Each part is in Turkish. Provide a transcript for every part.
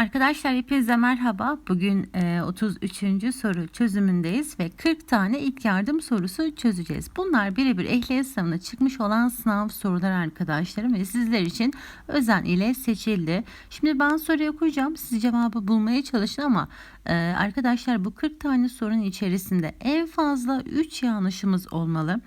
Arkadaşlar hepinize merhaba. Bugün e, 33. soru çözümündeyiz ve 40 tane ilk yardım sorusu çözeceğiz. Bunlar birebir ehliyet sınavına çıkmış olan sınav soruları arkadaşlarım ve sizler için özen ile seçildi. Şimdi ben soruyu okuyacağım. Siz cevabı bulmaya çalışın ama e, arkadaşlar bu 40 tane sorunun içerisinde en fazla 3 yanlışımız olmalı.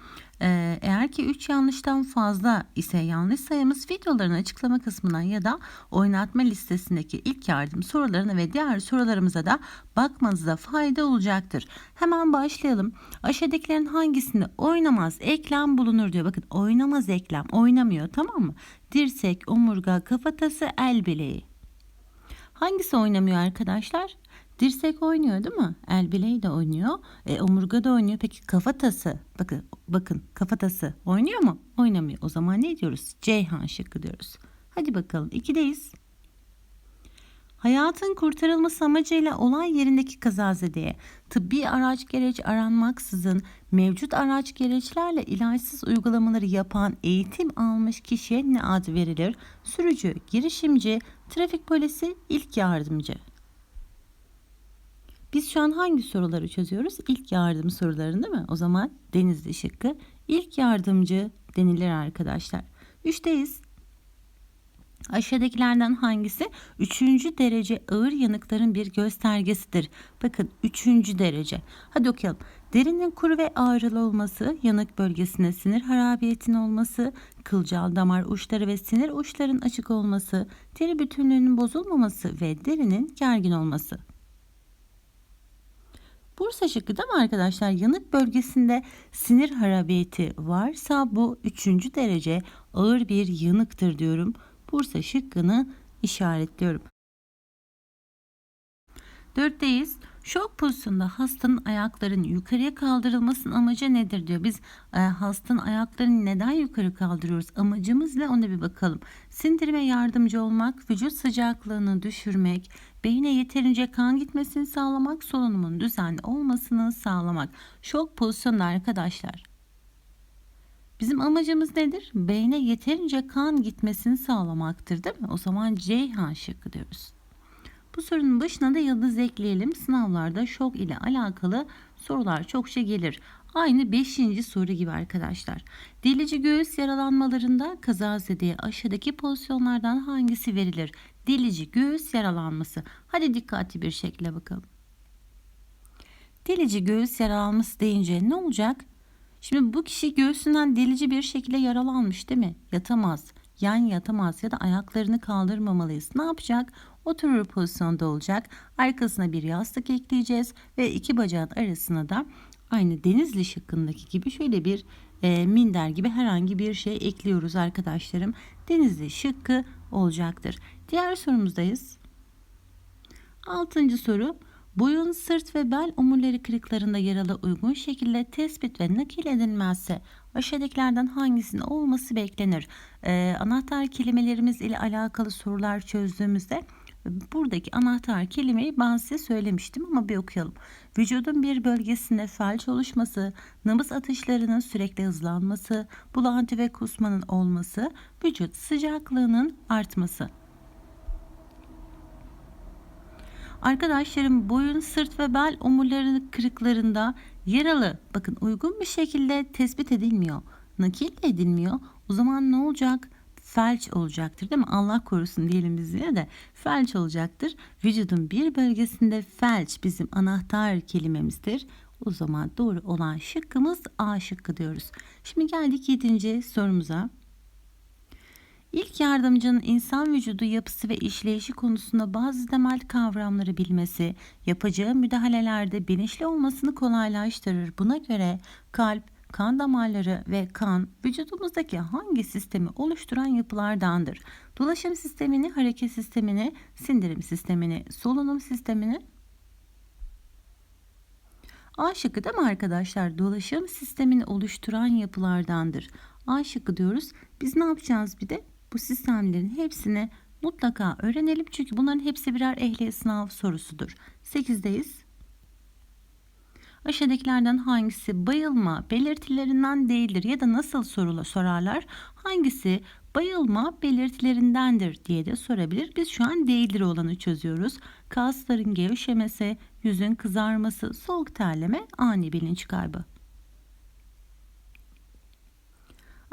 Ee, eğer ki 3 yanlıştan fazla ise yanlış sayımız videoların açıklama kısmından ya da oynatma listesindeki ilk yardım sorularına ve diğer sorularımıza da bakmanızda fayda olacaktır. Hemen başlayalım. Aşağıdakilerin hangisinde oynamaz eklem bulunur diyor. Bakın oynamaz eklem oynamıyor tamam mı? Dirsek, omurga, kafatası, el bileği. Hangisi oynamıyor arkadaşlar? Dirsek oynuyor değil mi? El bileği de oynuyor. E, omurga da oynuyor. Peki kafatası? Bakın bakın kafatası oynuyor mu? Oynamıyor. O zaman ne diyoruz? Ceyhan şıkkı diyoruz. Hadi bakalım. İkideyiz. Hayatın kurtarılması amacıyla olay yerindeki kazazedeye tıbbi araç gereç aranmaksızın mevcut araç gereçlerle ilaçsız uygulamaları yapan eğitim almış kişiye ne ad verilir? Sürücü, girişimci, trafik polisi, ilk yardımcı. Biz şu an hangi soruları çözüyoruz? İlk yardım sorularını değil mi? O zaman Denizli şıkkı ilk yardımcı denilir arkadaşlar. Üçteyiz. Aşağıdakilerden hangisi üçüncü derece ağır yanıkların bir göstergesidir? Bakın üçüncü derece. Hadi okuyalım. Derinin kuru ve ağrılı olması, yanık bölgesinde sinir harabiyetinin olması, kılcal damar uçları ve sinir uçların açık olması, deri bütünlüğünün bozulmaması ve derinin gergin olması. Bursa şıkkı değil mi arkadaşlar? Yanık bölgesinde sinir harabiyeti varsa bu üçüncü derece ağır bir yanıktır diyorum. Bursa şıkkını işaretliyorum. Dörtteyiz. Şok pozisyonunda hastanın ayaklarının yukarıya kaldırılmasının amacı nedir diyor. Biz e, hastanın ayaklarını neden yukarı kaldırıyoruz? Amacımız ne ona bir bakalım. Sindirime yardımcı olmak, vücut sıcaklığını düşürmek, beyne yeterince kan gitmesini sağlamak, solunumun düzenli olmasını sağlamak. Şok pozisyonunda arkadaşlar. Bizim amacımız nedir? Beyne yeterince kan gitmesini sağlamaktır değil mi? O zaman Ceyhan şıkkı diyoruz. Bu sorunun başına da yıldız ekleyelim. Sınavlarda şok ile alakalı sorular çokça gelir. Aynı 5. soru gibi arkadaşlar. Delici göğüs yaralanmalarında kazazedeye aşağıdaki pozisyonlardan hangisi verilir? Delici göğüs yaralanması. Hadi dikkatli bir şekilde bakalım. Delici göğüs yaralanması deyince ne olacak? Şimdi bu kişi göğsünden delici bir şekilde yaralanmış değil mi? Yatamaz, yan yatamaz ya da ayaklarını kaldırmamalıyız. Ne yapacak? Oturur pozisyonda olacak. Arkasına bir yastık ekleyeceğiz ve iki bacağın arasına da aynı denizli şıkkındaki gibi şöyle bir e, minder gibi herhangi bir şey ekliyoruz arkadaşlarım. Denizli şıkkı olacaktır. Diğer sorumuzdayız. Altıncı soru. Boyun, sırt ve bel omurları kırıklarında yaralı uygun şekilde tespit ve nakil edilmezse aşağıdakilerden hangisinin olması beklenir? Ee, anahtar kelimelerimiz ile alakalı sorular çözdüğümüzde buradaki anahtar kelimeyi ben size söylemiştim ama bir okuyalım. Vücudun bir bölgesinde felç oluşması, nabız atışlarının sürekli hızlanması, bulantı ve kusmanın olması, vücut sıcaklığının artması. Arkadaşlarım boyun, sırt ve bel omurları kırıklarında yaralı bakın uygun bir şekilde tespit edilmiyor. Nakil edilmiyor. O zaman ne olacak? Felç olacaktır değil mi? Allah korusun diyelim biz yine de felç olacaktır. Vücudun bir bölgesinde felç bizim anahtar kelimemizdir. O zaman doğru olan şıkkımız A şıkkı diyoruz. Şimdi geldik yedinci sorumuza. İlk yardımcının insan vücudu yapısı ve işleyişi konusunda bazı temel kavramları bilmesi, yapacağı müdahalelerde bilinçli olmasını kolaylaştırır. Buna göre kalp, kan damarları ve kan vücudumuzdaki hangi sistemi oluşturan yapılardandır? Dolaşım sistemini, hareket sistemini, sindirim sistemini, solunum sistemini A şıkkı değil mi arkadaşlar? Dolaşım sistemini oluşturan yapılardandır. A şıkkı diyoruz. Biz ne yapacağız bir de? Bu sistemlerin hepsini mutlaka öğrenelim. Çünkü bunların hepsi birer ehliyet sınav sorusudur. 8'deyiz. Aşağıdakilerden hangisi bayılma belirtilerinden değildir ya da nasıl sorula sorarlar? Hangisi Bayılma belirtilerindendir diye de sorabilir. Biz şu an değildir olanı çözüyoruz. Kasların gevşemesi, yüzün kızarması, soğuk terleme, ani bilinç kaybı.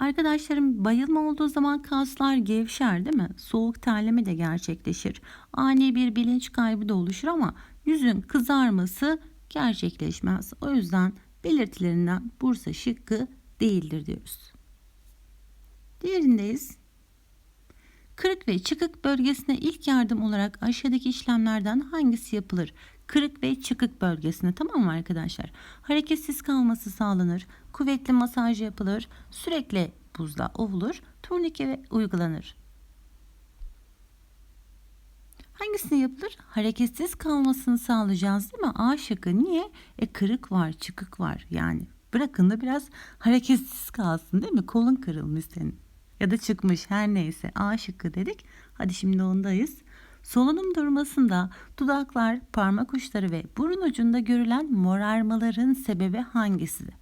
Arkadaşlarım bayılma olduğu zaman kaslar gevşer değil mi? Soğuk terleme de gerçekleşir. Ani bir bilinç kaybı da oluşur ama yüzün kızarması gerçekleşmez. O yüzden belirtilerinden Bursa şıkkı değildir diyoruz. Diğerindeyiz. Kırık ve çıkık bölgesine ilk yardım olarak aşağıdaki işlemlerden hangisi yapılır? Kırık ve çıkık bölgesine tamam mı arkadaşlar? Hareketsiz kalması sağlanır. Kuvvetli masaj yapılır. Sürekli buzla ovulur. Turnike ve uygulanır. Hangisini yapılır? Hareketsiz kalmasını sağlayacağız değil mi? A şıkkı. Niye? E kırık var, çıkık var. Yani bırakın da biraz hareketsiz kalsın değil mi? Kolun kırılmış senin. Ya da çıkmış her neyse. A şıkkı dedik. Hadi şimdi ondayız. Solunum durmasında dudaklar, parmak uçları ve burun ucunda görülen morarmaların sebebi hangisidir?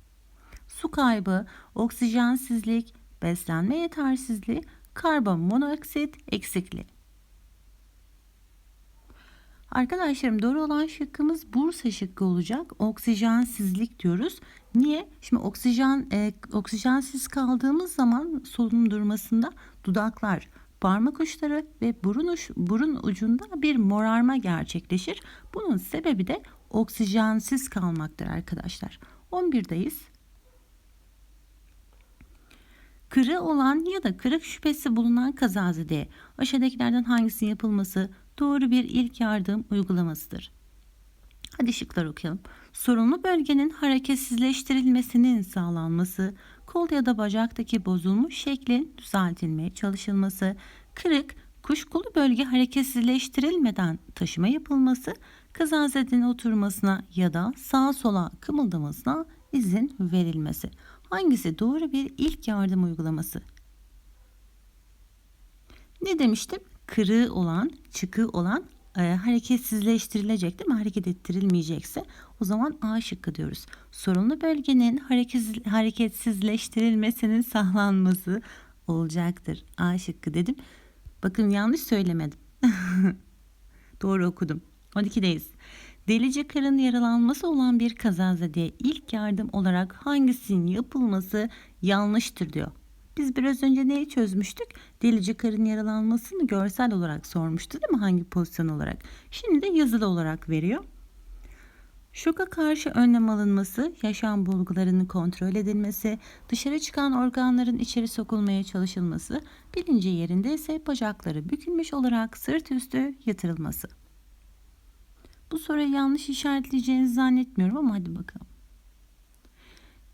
Su kaybı, oksijensizlik, beslenme yetersizliği, karbon monoksit eksikliği. Arkadaşlarım doğru olan şıkkımız Bursa şıkkı olacak. Oksijensizlik diyoruz. Niye? Şimdi oksijen e, oksijensiz kaldığımız zaman solunum durmasında dudaklar, parmak uçları ve burun, uç, burun ucunda bir morarma gerçekleşir. Bunun sebebi de oksijensiz kalmaktır arkadaşlar. 11'deyiz. Kırı olan ya da kırık şüphesi bulunan kazazede aşağıdakilerden hangisinin yapılması doğru bir ilk yardım uygulamasıdır. Hadi şıklar okuyalım. Sorunlu bölgenin hareketsizleştirilmesinin sağlanması, kol ya da bacaktaki bozulmuş şeklin düzeltilmeye çalışılması, kırık, kuşkulu bölge hareketsizleştirilmeden taşıma yapılması, kazazedenin oturmasına ya da sağa sola kımıldamasına izin verilmesi. Hangisi doğru bir ilk yardım uygulaması? Ne demiştim? Kırığı olan, çıkığı olan e, hareketsizleştirilecek değil mi? Hareket ettirilmeyecekse o zaman A şıkkı diyoruz. Sorunlu bölgenin hareketsiz, hareketsizleştirilmesinin sağlanması olacaktır. A şıkkı dedim. Bakın yanlış söylemedim. Doğru okudum. 12'deyiz. Delice karın yaralanması olan bir kazazede ilk yardım olarak hangisinin yapılması yanlıştır diyor. Biz biraz önce neyi çözmüştük? Delici karın yaralanmasını görsel olarak sormuştu değil mi? Hangi pozisyon olarak? Şimdi de yazılı olarak veriyor. Şoka karşı önlem alınması, yaşam bulgularının kontrol edilmesi, dışarı çıkan organların içeri sokulmaya çalışılması, bilinci yerinde ise bacakları bükülmüş olarak sırt üstü yatırılması. Bu soruyu yanlış işaretleyeceğinizi zannetmiyorum ama hadi bakalım.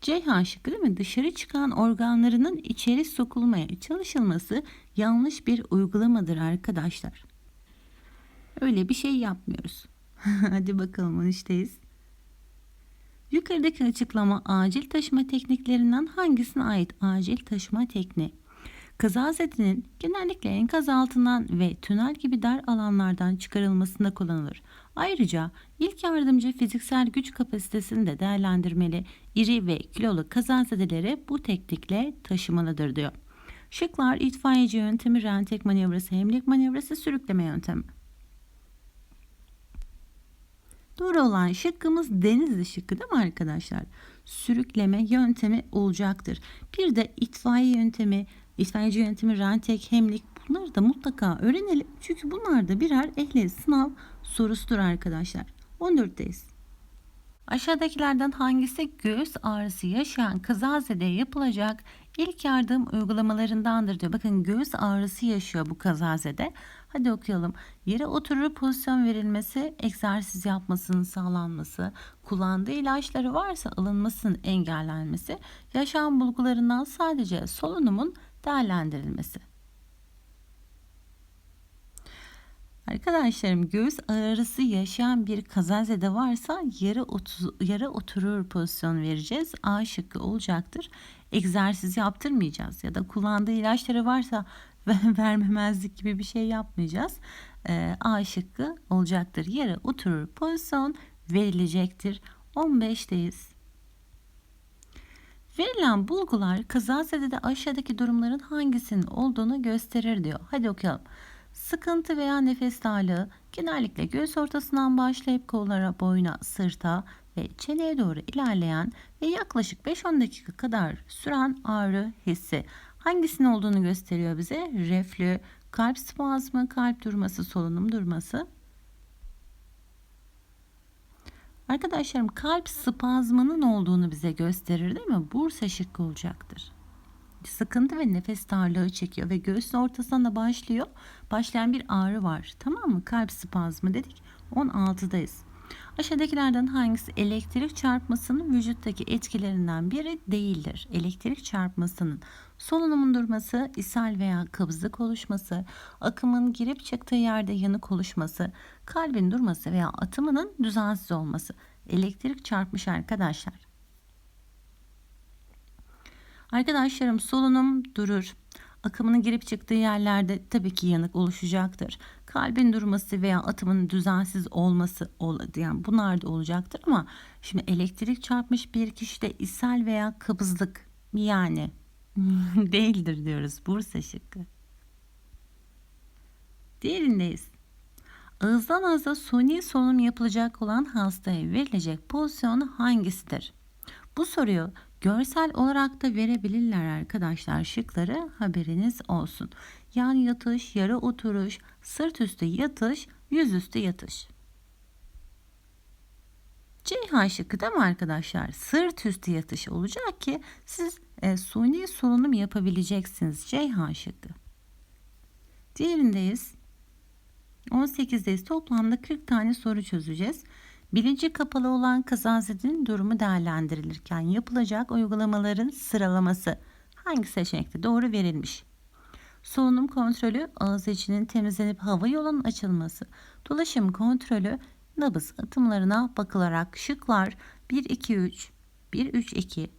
Ceyhan şıkkı değil mi? Dışarı çıkan organlarının içeri sokulmaya çalışılması yanlış bir uygulamadır arkadaşlar. Öyle bir şey yapmıyoruz. Hadi bakalım 13'teyiz. Yukarıdaki açıklama acil taşıma tekniklerinden hangisine ait acil taşıma tekniği? Kazazedenin genellikle enkaz altından ve tünel gibi dar alanlardan çıkarılmasında kullanılır. Ayrıca ilk yardımcı fiziksel güç kapasitesini de değerlendirmeli, iri ve kilolu kazazedeleri bu teknikle taşımalıdır diyor. Şıklar itfaiyeci yöntemi, rentek manevrası, hemlik manevrası, sürükleme yöntemi. Doğru olan şıkkımız denizli şıkkı değil mi arkadaşlar? Sürükleme yöntemi olacaktır. Bir de itfaiye yöntemi, itfaiyeci yöntemi, rentek, hemlik bunları da mutlaka öğrenelim. Çünkü bunlar da birer ehliyet sınav sorusudur arkadaşlar. 14'teyiz. Aşağıdakilerden hangisi göğüs ağrısı yaşayan kazazede yapılacak ilk yardım uygulamalarındandır diyor. Bakın göğüs ağrısı yaşıyor bu kazazede. Hadi okuyalım. Yere oturur pozisyon verilmesi, egzersiz yapmasının sağlanması, kullandığı ilaçları varsa alınmasının engellenmesi, yaşam bulgularından sadece solunumun değerlendirilmesi. Arkadaşlarım göğüs ağrısı yaşayan bir kazazede varsa yarı, otu, yarı oturur pozisyon vereceğiz. A şıkkı olacaktır. Egzersiz yaptırmayacağız ya da kullandığı ilaçları varsa vermemezlik gibi bir şey yapmayacağız. Ee, A şıkkı olacaktır. Yarı oturur pozisyon verilecektir. 15'teyiz. Verilen bulgular kazazedede aşağıdaki durumların hangisinin olduğunu gösterir diyor. Hadi okuyalım. Sıkıntı veya nefes darlığı genellikle göğüs ortasından başlayıp kollara, boyuna, sırta ve çeneye doğru ilerleyen ve yaklaşık 5-10 dakika kadar süren ağrı hissi. Hangisinin olduğunu gösteriyor bize? Reflü, kalp spazmı, kalp durması, solunum durması. Arkadaşlarım kalp spazmının olduğunu bize gösterir değil mi? Bursa şıkkı olacaktır. Sıkıntı ve nefes darlığı çekiyor ve göğsün ortasından da başlıyor. Başlayan bir ağrı var. Tamam mı? Kalp spazmı dedik. 16'dayız. Aşağıdakilerden hangisi elektrik çarpmasının vücuttaki etkilerinden biri değildir? Elektrik çarpmasının solunumun durması, ishal veya kabızlık oluşması, akımın girip çıktığı yerde yanık oluşması, kalbin durması veya atımının düzensiz olması. Elektrik çarpmış arkadaşlar. Arkadaşlarım solunum durur. Akımının girip çıktığı yerlerde tabii ki yanık oluşacaktır. Kalbin durması veya atımının düzensiz olması yani bunlar da olacaktır ama şimdi elektrik çarpmış bir kişide ishal veya kabızlık yani değildir diyoruz. Bursa şıkkı. Diğerindeyiz. Ağızdan ağza suni solunum yapılacak olan hastaya verilecek pozisyon hangisidir? Bu soruyu görsel olarak da verebilirler arkadaşlar şıkları haberiniz olsun. Yan yatış, yarı oturuş, sırt üstü yatış, yüzüstü yatış. Ceyhan şıkkı değil mi arkadaşlar? Sırt üstü yatış olacak ki siz e, suni solunum yapabileceksiniz. Ceyhan şıkkı. Diğerindeyiz. 18'deyiz. Toplamda 40 tane soru çözeceğiz. Bilinci kapalı olan kazazedenin durumu değerlendirilirken yapılacak uygulamaların sıralaması hangi seçenekte doğru verilmiş? Solunum kontrolü, ağız içinin temizlenip hava yolunun açılması, dolaşım kontrolü, nabız atımlarına bakılarak şıklar 1 2 3, 1 3 2,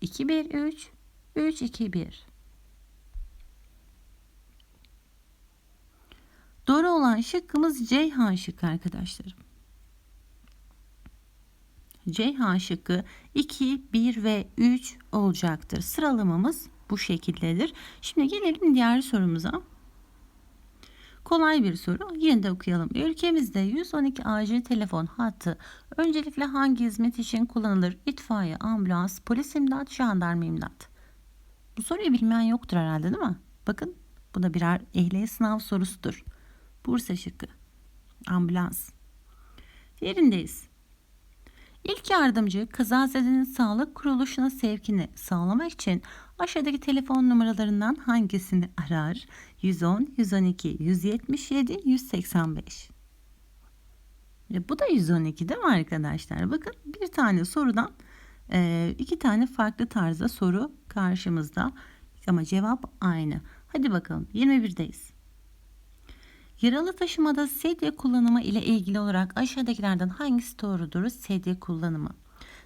2 1 3, 3 2 1. Doğru olan şıkkımız Ceyhan şıkkı arkadaşlarım. Ceyhan şıkkı 2, 1 ve 3 olacaktır. Sıralamamız bu şekildedir. Şimdi gelelim diğer sorumuza. Kolay bir soru. Yine de okuyalım. Ülkemizde 112 acil telefon hattı öncelikle hangi hizmet için kullanılır? İtfaiye, ambulans, polis imdat, jandarma imdat. Bu soruyu bilmeyen yoktur herhalde değil mi? Bakın bu da birer ehliyet sınav sorusudur. Bursa şıkkı. Ambulans. Diğerindeyiz. İlk yardımcı kazazedenin sağlık kuruluşuna sevkini sağlamak için aşağıdaki telefon numaralarından hangisini arar? 110, 112, 177, 185. E bu da 112 değil mi arkadaşlar? Bakın bir tane sorudan e, iki tane farklı tarzda soru karşımızda ama cevap aynı. Hadi bakalım 21'deyiz. Yaralı taşımada sedye kullanımı ile ilgili olarak aşağıdakilerden hangisi doğrudur? Sedye kullanımı.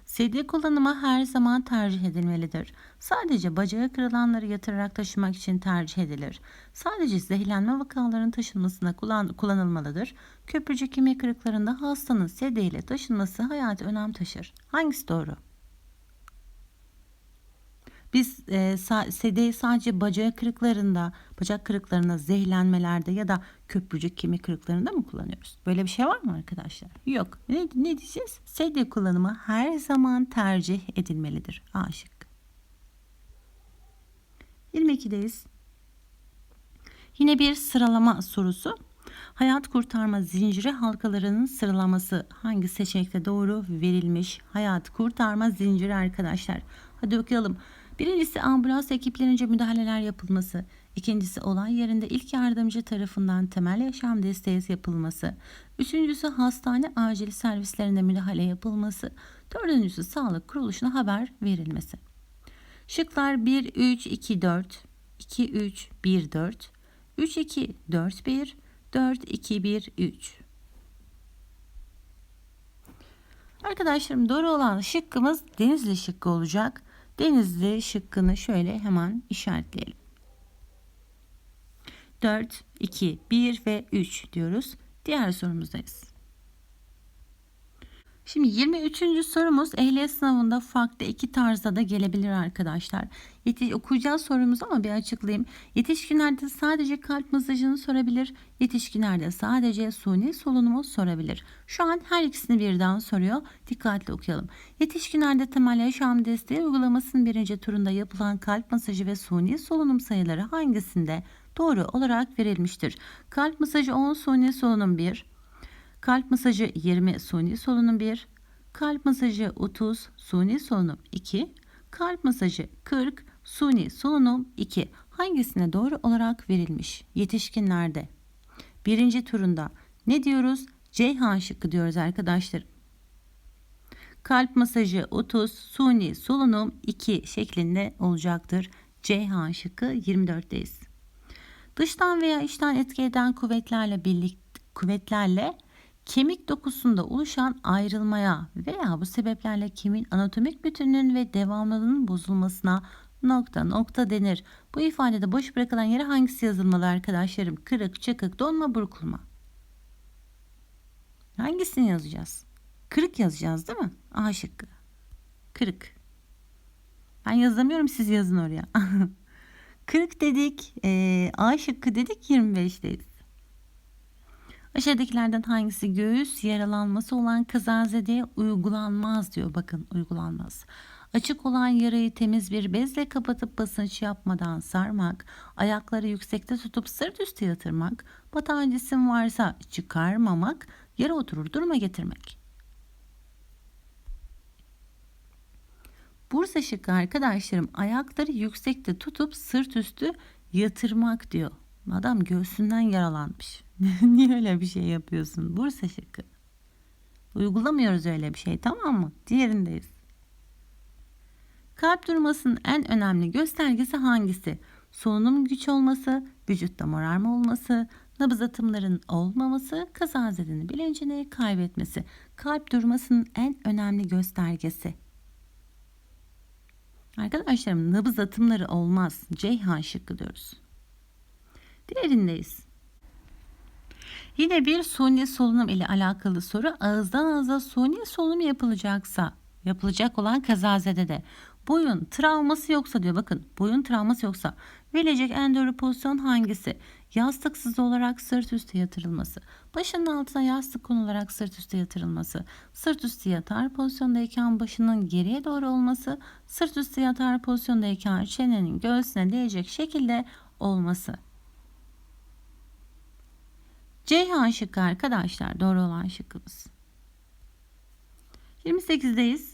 Sedye kullanımı her zaman tercih edilmelidir. Sadece bacağı kırılanları yatırarak taşımak için tercih edilir. Sadece zehirlenme vakalarının taşınmasına kullan kullanılmalıdır. Köprücük kemik kırıklarında hastanın sedye ile taşınması hayati önem taşır. Hangisi doğru? Biz e, sedeyi sadece bacak kırıklarında, bacak kırıklarına, zehirlenmelerde ya da köprücük kemik kırıklarında mı kullanıyoruz? Böyle bir şey var mı arkadaşlar? Yok. Ne, ne diyeceğiz? Sedye kullanımı her zaman tercih edilmelidir. A şık. 22'deyiz. Yine bir sıralama sorusu. Hayat kurtarma zinciri halkalarının sıralaması hangi seçenekte doğru verilmiş? Hayat kurtarma zinciri arkadaşlar. Hadi okuyalım. Birincisi ambulans ekiplerince müdahaleler yapılması. İkincisi olay yerinde ilk yardımcı tarafından temel yaşam desteği yapılması. Üçüncüsü hastane acil servislerinde müdahale yapılması. Dördüncüsü sağlık kuruluşuna haber verilmesi. Şıklar 1, 3, 2, 4, 2, 3, 1, 4, 3, 2, 4, 1, 4, 2, 1, 3. Arkadaşlarım doğru olan şıkkımız Denizli şıkkı olacak. Denizli şıkkını şöyle hemen işaretleyelim. 4, 2, 1 ve 3 diyoruz. Diğer sorumuzdayız. Şimdi 23. sorumuz ehliyet sınavında farklı iki tarzda da gelebilir arkadaşlar. Yetiş okuyacağız sorumuzu ama bir açıklayayım. Yetişkinlerde sadece kalp masajını sorabilir. Yetişkinlerde sadece suni solunumu sorabilir. Şu an her ikisini birden soruyor. Dikkatli okuyalım. Yetişkinlerde temel yaşam desteği uygulamasının birinci turunda yapılan kalp masajı ve suni solunum sayıları hangisinde doğru olarak verilmiştir? Kalp masajı 10, suni solunum 1. Kalp masajı 20 suni solunum 1. Kalp masajı 30 suni solunum 2. Kalp masajı 40 suni solunum 2. Hangisine doğru olarak verilmiş? Yetişkinlerde. Birinci turunda ne diyoruz? Ceyhan şıkkı diyoruz arkadaşlar. Kalp masajı 30 suni solunum 2 şeklinde olacaktır. Ceyhan şıkkı 24'teyiz. Dıştan veya içten etki eden kuvvetlerle birlikte kuvvetlerle kemik dokusunda oluşan ayrılmaya veya bu sebeplerle kemiğin anatomik bütünlüğün ve devamlılığının bozulmasına nokta nokta denir. Bu ifadede boş bırakılan yere hangisi yazılmalı arkadaşlarım? Kırık, çıkık, donma, burkulma. Hangisini yazacağız? Kırık yazacağız değil mi? A şıkkı. Kırık. Ben yazamıyorum siz yazın oraya. Kırık dedik. E, A şıkkı dedik 25'teyiz. Aşağıdakilerden hangisi göğüs yaralanması olan kazazedeye uygulanmaz diyor. Bakın uygulanmaz. Açık olan yarayı temiz bir bezle kapatıp basınç yapmadan sarmak, ayakları yüksekte tutup sırt üstü yatırmak, batan cisim varsa çıkarmamak, yere oturur duruma getirmek. Bursa şıkkı arkadaşlarım ayakları yüksekte tutup sırt üstü yatırmak diyor. Adam göğsünden yaralanmış. Niye öyle bir şey yapıyorsun? Bursa şıkkı. Uygulamıyoruz öyle bir şey tamam mı? Diğerindeyiz. Kalp durmasının en önemli göstergesi hangisi? Solunum güç olması, vücutta morarma olması, nabız atımların olmaması, kazazedenin bilincini kaybetmesi. Kalp durmasının en önemli göstergesi. Arkadaşlarım nabız atımları olmaz. Ceyhan şıkkı diyoruz. Diğerindeyiz. Yine bir suni solunum ile alakalı soru. Ağızdan ağza suni solunum yapılacaksa, yapılacak olan kazazede de boyun travması yoksa diyor bakın boyun travması yoksa verilecek en doğru pozisyon hangisi? Yastıksız olarak sırt üstü yatırılması, başının altına yastık konularak sırt üstü yatırılması, sırt üstü yatar pozisyondayken başının geriye doğru olması, sırt üstü yatar pozisyondayken çenenin göğsüne değecek şekilde olması. Ceyhan şıkkı arkadaşlar doğru olan şıkkımız. 28'deyiz.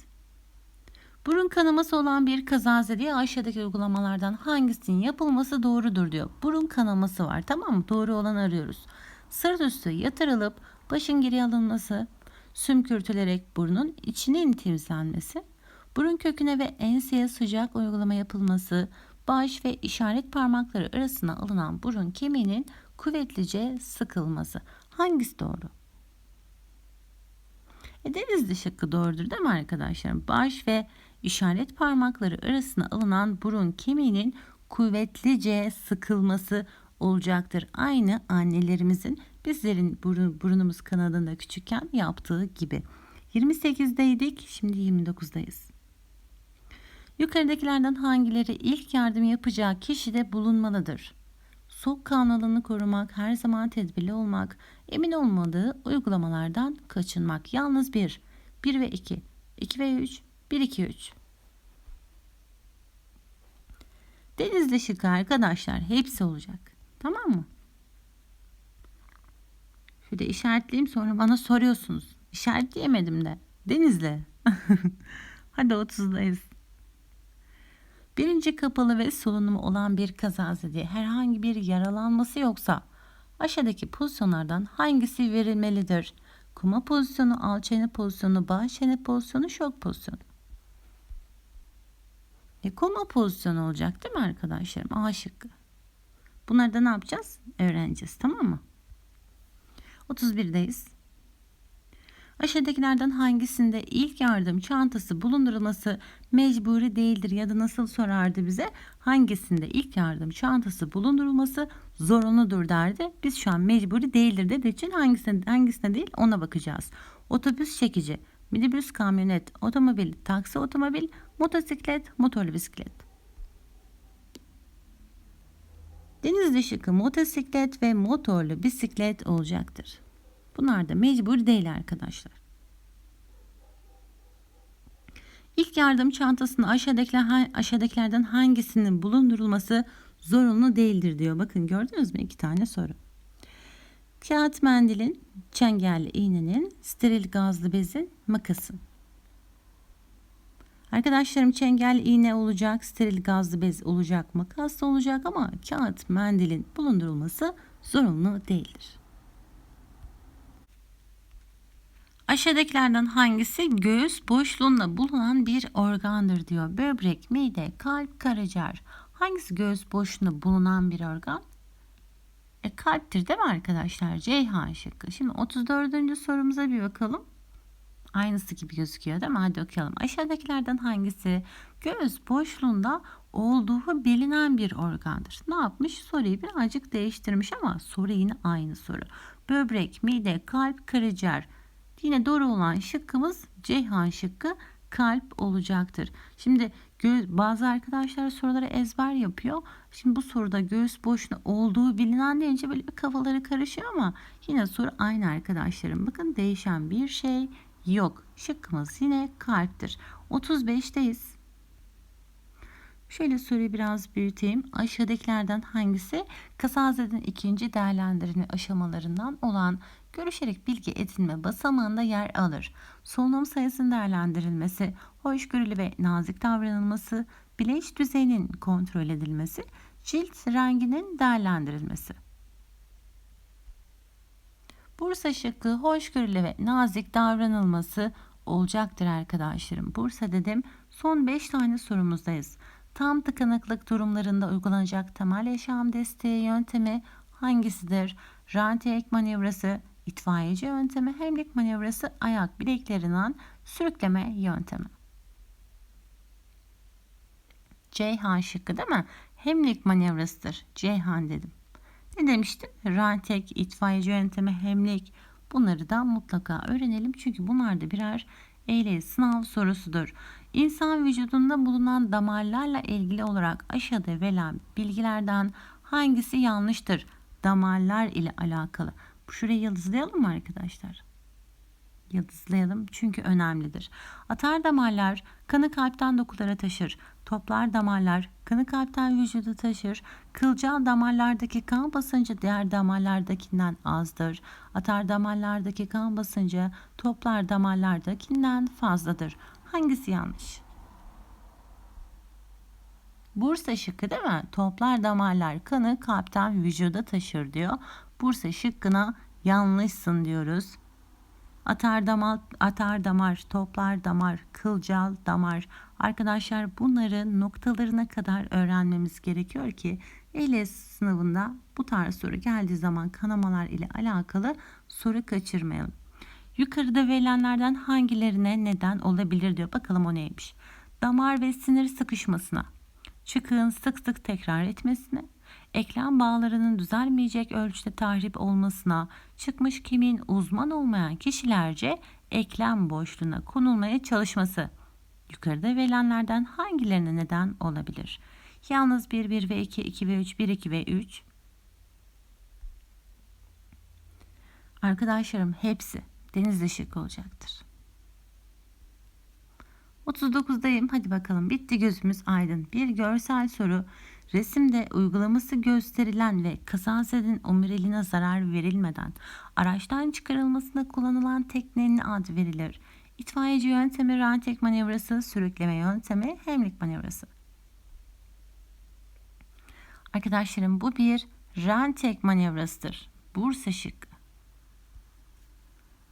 Burun kanaması olan bir kazazedeye aşağıdaki uygulamalardan hangisinin yapılması doğrudur diyor. Burun kanaması var tamam mı? Doğru olan arıyoruz. Sırt üstü yatırılıp başın geri alınması, sümkürtülerek burnun içinin temizlenmesi, burun köküne ve enseye sıcak uygulama yapılması, baş ve işaret parmakları arasına alınan burun kemiğinin kuvvetlice sıkılması. Hangisi doğru? E, denizli şıkkı doğrudur değil mi arkadaşlar? Baş ve işaret parmakları arasına alınan burun kemiğinin kuvvetlice sıkılması olacaktır. Aynı annelerimizin bizlerin burun, burnumuz kanadında küçükken yaptığı gibi. 28'deydik şimdi 29'dayız. Yukarıdakilerden hangileri ilk yardım yapacağı kişide bulunmalıdır? Soğukkanlılığını korumak, her zaman tedbirli olmak, emin olmadığı uygulamalardan kaçınmak. Yalnız 1, 1 ve 2, 2 ve 3, 1, 2, 3. Denizli şıkkı arkadaşlar hepsi olacak. Tamam mı? Şurada işaretleyeyim sonra bana soruyorsunuz. İşaretleyemedim de. Denizli. Hadi 30'dayız. Birinci kapalı ve solunumu olan bir kazazede herhangi bir yaralanması yoksa aşağıdaki pozisyonlardan hangisi verilmelidir? Kuma pozisyonu, alçene pozisyonu, bağ çene pozisyonu, şok pozisyonu. E, koma pozisyonu olacak değil mi arkadaşlarım? A şıkkı. Bunları da ne yapacağız? Öğreneceğiz tamam mı? 31'deyiz. Aşağıdakilerden hangisinde ilk yardım çantası bulundurulması mecburi değildir ya da nasıl sorardı bize? Hangisinde ilk yardım çantası bulundurulması zorunludur derdi. Biz şu an mecburi değildir dediği için hangisine, hangisine değil ona bakacağız. Otobüs çekici, minibüs, kamyonet, otomobil, taksi otomobil, motosiklet, motorlu bisiklet. Denizli şıkkı motosiklet ve motorlu bisiklet olacaktır. Bunlar da mecbur değil arkadaşlar. İlk yardım çantasında aşağıdakiler, aşağıdakilerden hangisinin bulundurulması zorunlu değildir diyor. Bakın gördünüz mü iki tane soru. Kağıt mendilin, çengelli iğnenin, steril gazlı bezin, makasın. Arkadaşlarım çengelli iğne olacak, steril gazlı bez olacak, makas da olacak ama kağıt mendilin bulundurulması zorunlu değildir. Aşağıdakilerden hangisi göğüs boşluğunda bulunan bir organdır diyor. Böbrek, mide, kalp, karaciğer. Hangisi göğüs boşluğunda bulunan bir organ? E, kalptir değil mi arkadaşlar? Ceyhan şıkkı. Şimdi 34. sorumuza bir bakalım. Aynısı gibi gözüküyor değil mi? Hadi okuyalım. Aşağıdakilerden hangisi göğüs boşluğunda olduğu bilinen bir organdır? Ne yapmış? Soruyu birazcık değiştirmiş ama soru yine aynı soru. Böbrek, mide, kalp, karaciğer. Yine doğru olan şıkkımız Ceyhan şıkkı kalp olacaktır. Şimdi bazı arkadaşlar soruları ezber yapıyor. Şimdi bu soruda göğüs boşluğu olduğu bilinen deyince böyle kafaları karışıyor ama yine soru aynı arkadaşlarım. Bakın değişen bir şey yok. Şıkkımız yine kalptir. 35'teyiz. Şöyle soruyu biraz büyüteyim. Aşağıdakilerden hangisi Kasaze'nin ikinci değerlendirme aşamalarından olan görüşerek bilgi edinme basamağında yer alır? Solunum sayısının değerlendirilmesi, hoşgörülü ve nazik davranılması, bilinç düzeyinin kontrol edilmesi, cilt renginin değerlendirilmesi. Bursa şıkkı hoşgörülü ve nazik davranılması olacaktır arkadaşlarım. Bursa dedim. Son 5 tane sorumuzdayız. Tam tıkanıklık durumlarında uygulanacak temel yaşam desteği yöntemi hangisidir? Rantek manevrası, itfaiyeci yöntemi, hemlik manevrası, ayak bileklerinden sürükleme yöntemi. Ceyhan şıkkı değil mi? Hemlik manevrasıdır. Ceyhan dedim. Ne demiştim? Rantek, itfaiyeci yöntemi, hemlik bunları da mutlaka öğrenelim. Çünkü bunlar da birer eyle sınav sorusudur. İnsan vücudunda bulunan damarlarla ilgili olarak aşağıda verilen bilgilerden hangisi yanlıştır? Damarlar ile alakalı. Şurayı yıldızlayalım mı arkadaşlar? Yıldızlayalım çünkü önemlidir. Atar damarlar kanı kalpten dokulara taşır. Toplar damarlar kanı kalpten vücuda taşır. Kılcal damarlardaki kan basıncı diğer damarlardakinden azdır. Atar damarlardaki kan basıncı toplar damarlardakinden fazladır. Hangisi yanlış? Bursa şıkkı değil mi? Toplar damarlar kanı kalpten vücuda taşır diyor. Bursa şıkkına yanlışsın diyoruz. Atar damar, atar damar, toplar damar, kılcal damar. Arkadaşlar bunları noktalarına kadar öğrenmemiz gerekiyor ki ELES sınavında bu tarz soru geldiği zaman kanamalar ile alakalı soru kaçırmayalım. Yukarıda verilenlerden hangilerine neden olabilir diyor. Bakalım o neymiş. Damar ve sinir sıkışmasına, çıkığın sık sık tekrar etmesine, eklem bağlarının düzelmeyecek ölçüde tahrip olmasına, çıkmış kemiğin uzman olmayan kişilerce eklem boşluğuna konulmaya çalışması. Yukarıda verilenlerden hangilerine neden olabilir? Yalnız 1, 1 ve 2, 2 ve 3, 1, 2 ve 3. Arkadaşlarım hepsi deniz şık olacaktır. 39'dayım. Hadi bakalım. Bitti gözümüz aydın. Bir görsel soru. Resimde uygulaması gösterilen ve kasasetin omuriline zarar verilmeden araçtan çıkarılmasında kullanılan teknenin adı verilir. İtfaiyeci yöntemi, rantek manevrası, sürükleme yöntemi, hemlik manevrası. Arkadaşlarım bu bir rantek manevrasıdır. Bursa şıkkı.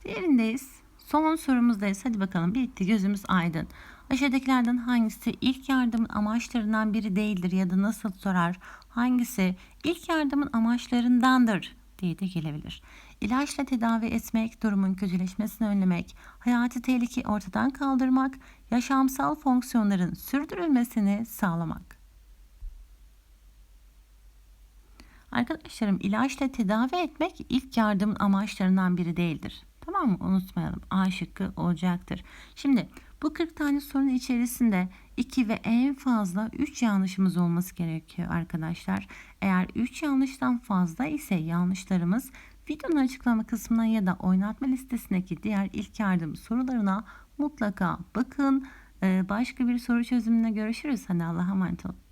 Diğerindeyiz. Son sorumuzdayız. Hadi bakalım bitti gözümüz aydın. Aşağıdakilerden hangisi ilk yardımın amaçlarından biri değildir ya da nasıl sorar? Hangisi ilk yardımın amaçlarındandır diye de gelebilir. İlaçla tedavi etmek, durumun kötüleşmesini önlemek, hayati tehlike ortadan kaldırmak, yaşamsal fonksiyonların sürdürülmesini sağlamak. Arkadaşlarım ilaçla tedavi etmek ilk yardımın amaçlarından biri değildir. Tamam mı? Unutmayalım. A şıkkı olacaktır. Şimdi bu 40 tane sorunun içerisinde 2 ve en fazla 3 yanlışımız olması gerekiyor arkadaşlar. Eğer 3 yanlıştan fazla ise yanlışlarımız videonun açıklama kısmına ya da oynatma listesindeki diğer ilk yardım sorularına mutlaka bakın. Ee, başka bir soru çözümüne görüşürüz. Hadi Allah'a emanet olun.